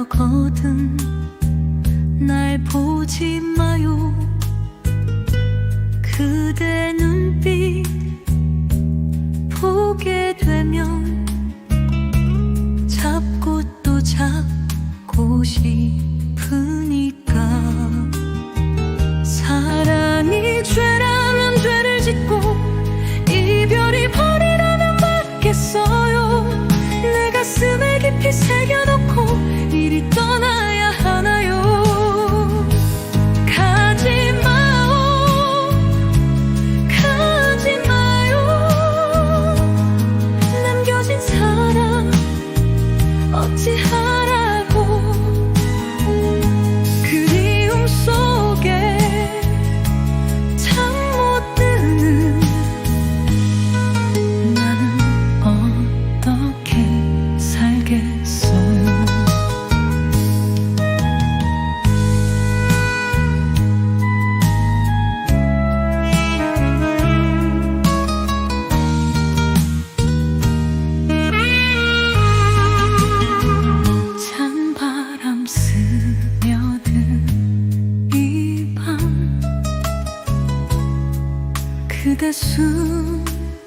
떠나려거든 날 보지 마요. 그대 눈빛 보게 되면 잡고 또 잡고 싶으니까. 사랑이 죄라면 죄를 짓고 이별이 벌이라면 받겠어요. 내 가슴에 깊이 새겨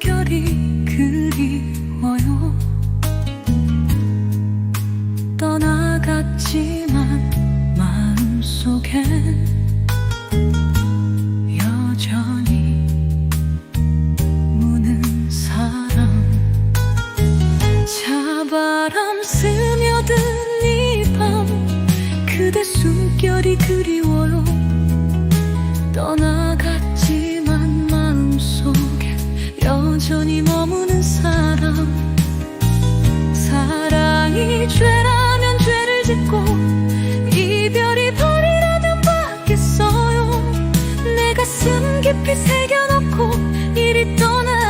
숨결이 그리워요. 떠나갔지만 마음속엔 여전히 무는 사랑 차바람 스 여전히 머무는 사람. 사랑이 죄라면 죄를 짓고 이별이 벌이라면 받겠어요. 내 가슴 깊이 새겨놓고 이리 하나요